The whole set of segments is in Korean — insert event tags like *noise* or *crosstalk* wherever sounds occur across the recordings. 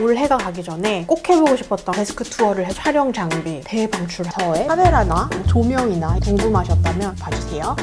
올해가 가기 전에 꼭 해보고 싶었던 데스크 투어를 해 촬영 장비, 대방출 저의 카메라나 조명이나 궁금하셨다면 봐주세요.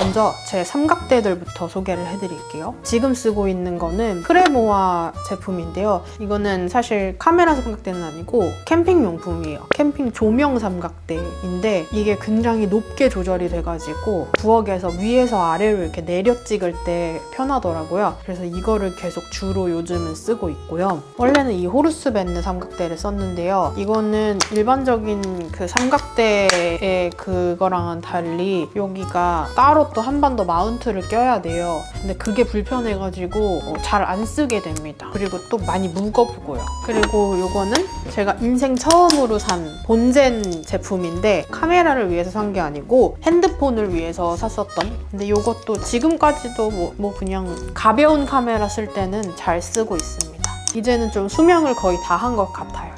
먼저 제 삼각대들부터 소개를 해드릴게요. 지금 쓰고 있는 거는 크레모아 제품인데요. 이거는 사실 카메라 삼각대는 아니고 캠핑 용품이에요. 캠핑 조명 삼각대인데 이게 굉장히 높게 조절이 돼가지고 부엌에서 위에서 아래로 이렇게 내려 찍을 때 편하더라고요. 그래서 이거를 계속 주로 요즘은 쓰고 있고요. 원래는 이 호르스 밴드 삼각대를 썼는데요. 이거는 일반적인 그 삼각대의 그거랑은 달리 여기가 따로 또한번 더 마운트를 껴야 돼요. 근데 그게 불편해가지고 잘 안 쓰게 됩니다. 그리고 또 많이 무겁고요. 그리고 요거는 제가 인생 처음으로 산 본젠 제품인데 카메라를 위해서 산 게 아니고 핸드폰을 위해서 샀었던 근데 요것도 지금까지도 뭐, 뭐 그냥 가벼운 카메라 쓸 때는 잘 쓰고 있습니다. 이제는 좀 수명을 거의 다 한 것 같아요.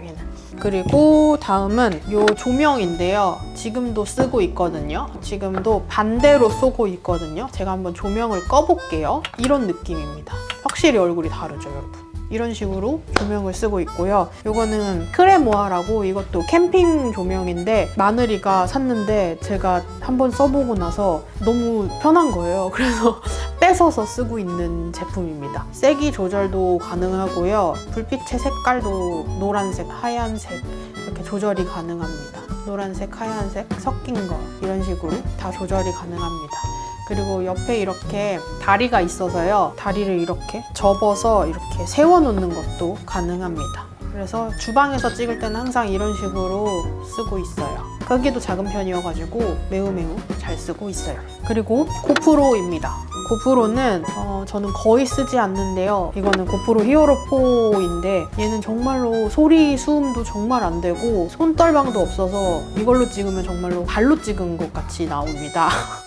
그리고 다음은 요 조명인데요. 지금도 쓰고 있거든요. 지금도 반대로 쏘고 있거든요. 제가 한번 조명을 꺼볼게요. 이런 느낌입니다. 확실히 얼굴이 다르죠, 여러분. 이런 식으로 조명을 쓰고 있고요. 이거는 크레모아라고 이것도 캠핑 조명인데 마늘이가 샀는데 제가 한번 써보고 나서 너무 편한 거예요. *laughs* 그래서 뺏어서 쓰고 있는 제품입니다. 세기 조절도 가능하고요. 불빛의 색깔도 노란색, 하얀색 이렇게 조절이 가능합니다. 노란색, 하얀색 섞인 거 이런 식으로 다 조절이 가능합니다. 그리고 옆에 이렇게 다리가 있어서요. 다리를 이렇게 접어서 이렇게 세워놓는 것도 가능합니다. 그래서 주방에서 찍을 때는 항상 이런 식으로 쓰고 있어요. 크기도 작은 편이어가지고 매우 매우 잘 쓰고 있어요. 그리고 고프로입니다. 고프로는 어, 저는 거의 쓰지 않는데요. 이거는 고프로 히어로 4인데 얘는 정말로 소리 수음도 정말 안 되고 손떨방도 없어서 이걸로 찍으면 정말로 발로 찍은 것 같이 나옵니다. *laughs*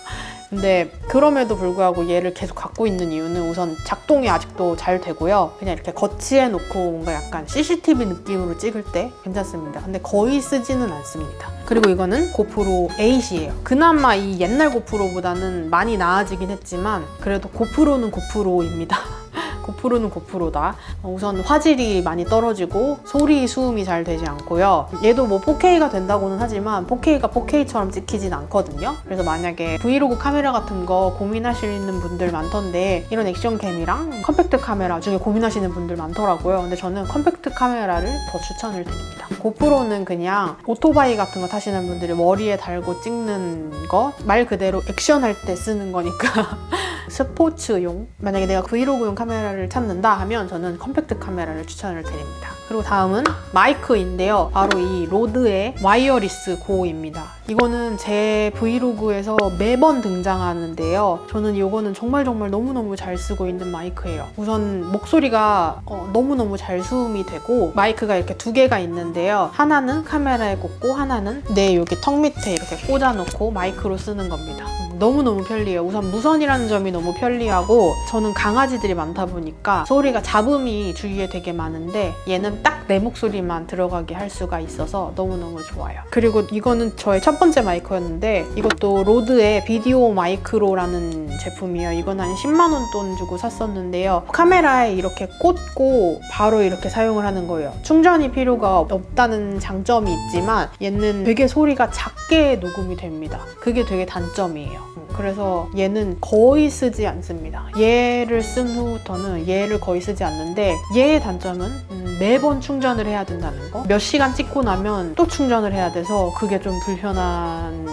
근데 그럼에도 불구하고 얘를 계속 갖고 있는 이유는 우선 작동이 아직도 잘 되고요. 그냥 이렇게 거치해 놓고 뭔가 약간 CCTV 느낌으로 찍을 때 괜찮습니다. 근데 거의 쓰지는 않습니다. 그리고 이거는 고프로 8이에요. 그나마 이 옛날 고프로보다는 많이 나아지긴 했지만 그래도 고프로는 고프로입니다. *laughs* 고프로는 고프로다. 어, 우선 화질이 많이 떨어지고 소리 수음이 잘 되지 않고요. 얘도 뭐 4K가 된다고는 하지만 4K가 4K처럼 찍히진 않거든요. 그래서 만약에 브이로그 카메라 같은 거 고민하시는 분들 많던데 이런 액션캠이랑 컴팩트 카메라 중에 고민하시는 분들 많더라고요. 근데 저는 컴팩트 카메라를 더 추천을 드립니다. 고프로는 그냥 오토바이 같은 거 타시는 분들이 머리에 달고 찍는 거 말 그대로 액션할 때 쓰는 거니까 *laughs* 스포츠용 만약에 내가 브이로그용 카메라를 찾는다 하면 저는 컴팩트 카메라를 추천을 드립니다. 그리고 다음은 마이크인데요. 바로 이 로드의 와이어리스 고입니다. 이거는 제 브이로그에서 매번 등장하는데요. 저는 이거는 정말 정말 너무너무 잘 쓰고 있는 마이크예요. 우선 목소리가 어, 너무너무 잘 수음이 되고 마이크가 이렇게 두 개가 있는데요. 하나는 카메라에 꽂고 하나는 내 여기 턱 밑에 이렇게 꽂아놓고 마이크로 쓰는 겁니다. 너무너무 편리해요. 우선 무선이라는 점이 너무 편리하고 저는 강아지들이 많다 보니까 소리가 잡음이 주위에 되게 많은데 얘는 딱 내 목소리만 들어가게 할 수가 있어서 너무너무 좋아요. 그리고 이거는 저의 첫 번째 마이크였는데 이것도 로드의 비디오 마이크로라는 제품이에요. 이건 한 10만 원 돈 주고 샀었는데요. 카메라에 이렇게 꽂고 바로 이렇게 사용을 하는 거예요. 충전이 필요가 없다는 장점이 있지만 얘는 되게 소리가 작게 녹음이 됩니다. 그게 되게 단점이에요. 음, 그래서 얘는 거의 쓰지 않습니다. 얘를 쓴 후부터는 얘를 거의 쓰지 않는데 얘의 단점은 음, 매번 충전을 해야 된다는 거. 몇 시간 찍고 나면 또 충전을 해야 돼서 그게 좀 불편한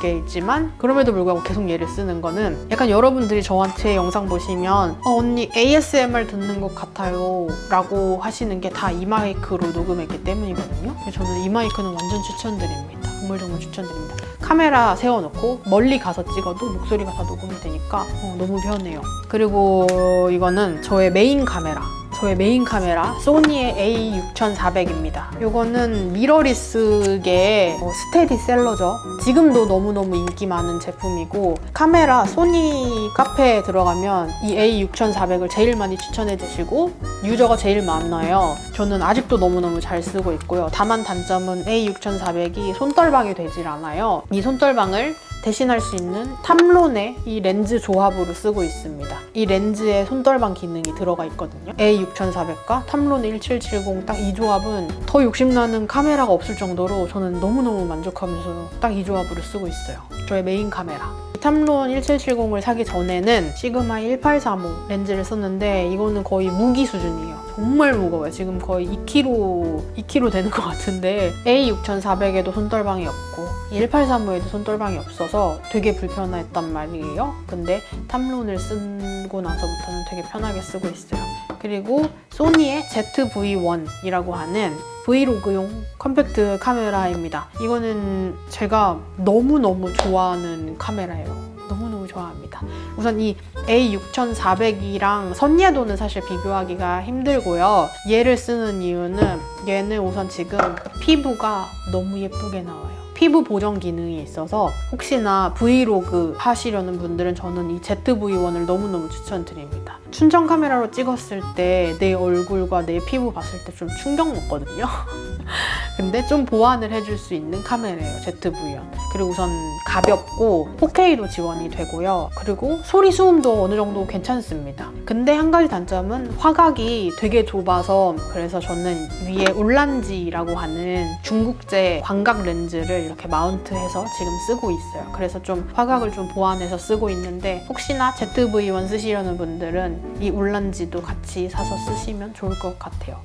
게 있지만 그럼에도 불구하고 계속 얘를 쓰는 거는 약간 여러분들이 저한테 영상 보시면 어, 언니 ASMR 듣는 것 같아요 라고 하시는 게 다 이 마이크로 녹음했기 때문이거든요. 저는 이 마이크는 완전 추천드립니다. 정말 정말 추천드립니다. 카메라 세워놓고 멀리 가서 찍어도 목소리가 다 녹음이 되니까 어, 너무 편해요. 그리고 이거는 저의 메인 카메라. 저의 메인 카메라 소니의 A6400입니다. 이거는 미러리스계 어, 스테디셀러죠. 지금도 너무너무 인기 많은 제품이고 카메라 소니 카페에 들어가면 이 A6400을 제일 많이 추천해 주시고 유저가 제일 많아요. 저는 아직도 너무너무 잘 쓰고 있고요. 다만 단점은 A6400이 손떨방이 되질 않아요. 이 손떨방을 대신할 수 있는 탐론의 이 렌즈 조합으로 쓰고 있습니다. 이 렌즈에 손떨방 기능이 들어가 있거든요. A6400과 탐론 1770 딱 이 조합은 더 욕심나는 카메라가 없을 정도로 저는 너무너무 만족하면서 딱 이 조합으로 쓰고 있어요. 저의 메인 카메라. 탐론 1770을 사기 전에는 시그마 1835 렌즈를 썼는데 이거는 거의 무기 수준이에요. 정말 무거워요. 지금 거의 2kg, 2kg 되는 것 같은데 A6400에도 손떨방이 없고 1835에도 손떨방이 없어서 되게 불편했단 말이에요. 근데 탐론을 쓰고 나서부터는 되게 편하게 쓰고 있어요. 그리고 소니의 ZV-1이라고 하는 브이로그용 컴팩트 카메라입니다. 이거는 제가 너무너무 좋아하는 카메라예요. 너무너무 좋아합니다. 우선 이 A6400이랑 선예도는 사실 비교하기가 힘들고요. 얘를 쓰는 이유는 얘는 우선 지금 피부가 너무 예쁘게 나와요. 피부 보정 기능이 있어서 혹시나 브이로그 하시려는 분들은 저는 이 ZV-1을 너무너무 추천드립니다. 순정 카메라로 찍었을 때 내 얼굴과 내 피부 봤을 때 좀 충격 먹거든요. *laughs* 근데 좀 보완을 해줄 수 있는 카메라예요, ZV-1. 그리고 우선 가볍고 4K도 지원이 되고요. 그리고 소리 수음도 어느 정도 괜찮습니다. 근데 한 가지 단점은 화각이 되게 좁아서 그래서 저는 위에 울란지라고 하는 중국제 광각 렌즈를 이렇게 마운트해서 지금 쓰고 있어요. 그래서 좀 화각을 좀 보완해서 쓰고 있는데 혹시나 ZV-1 쓰시려는 분들은 이 울란지도 같이 사서 쓰시면 좋을 것 같아요.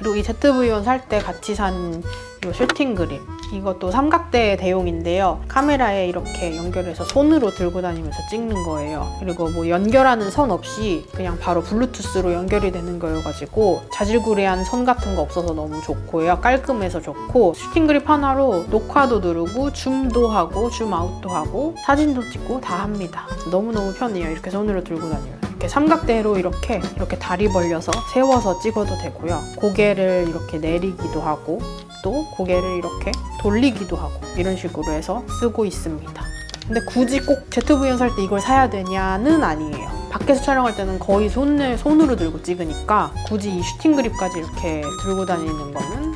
그리고 이 ZV-1 살 때 같이 산이 슈팅 그립 이것도 삼각대 대용인데요. 카메라에 이렇게 연결해서 손으로 들고 다니면서 찍는 거예요. 그리고 뭐 연결하는 선 없이 그냥 바로 블루투스로 연결이 되는 거여가지고 자질구레한 선 같은 거 없어서 너무 좋고요. 깔끔해서 좋고 슈팅 그립 하나로 녹화도 누르고 줌도 하고 줌 아웃도 하고 사진도 찍고 다 합니다. 너무너무 편해요. 이렇게 손으로 들고 다니면 이렇게 삼각대로 이렇게 이렇게 다리 벌려서 세워서 찍어도 되고요. 고개를 이렇게 내리기도 하고 또 고개를 이렇게 돌리기도 하고 이런 식으로 해서 쓰고 있습니다. 근데 굳이 꼭 ZV-1 살 때 이걸 사야 되냐는 아니에요. 밖에서 촬영할 때는 거의 손을 손으로 들고 찍으니까 굳이 이 슈팅 그립까지 이렇게 들고 다니는 거는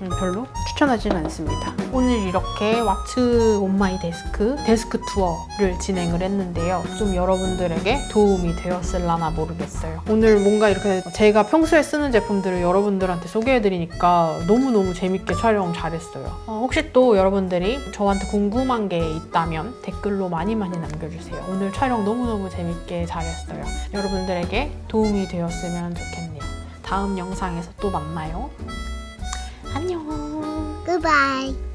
음, 별로 추천하지는 않습니다. 오늘 이렇게 왁츠 온마이 데스크 데스크 투어를 진행을 했는데요. 좀 여러분들에게 도움이 되었을라나 모르겠어요. 오늘 뭔가 이렇게 제가 평소에 쓰는 제품들을 여러분들한테 소개해드리니까 너무너무 재밌게 촬영 잘했어요. 어, 혹시 또 여러분들이 저한테 궁금한 게 있다면 댓글로 많이 많이 남겨주세요. 오늘 촬영 너무너무 재밌게 잘했어요. 여러분들에게 도움이 되었으면 좋겠네요. 다음 영상에서 또 만나요. 안녕. Goodbye.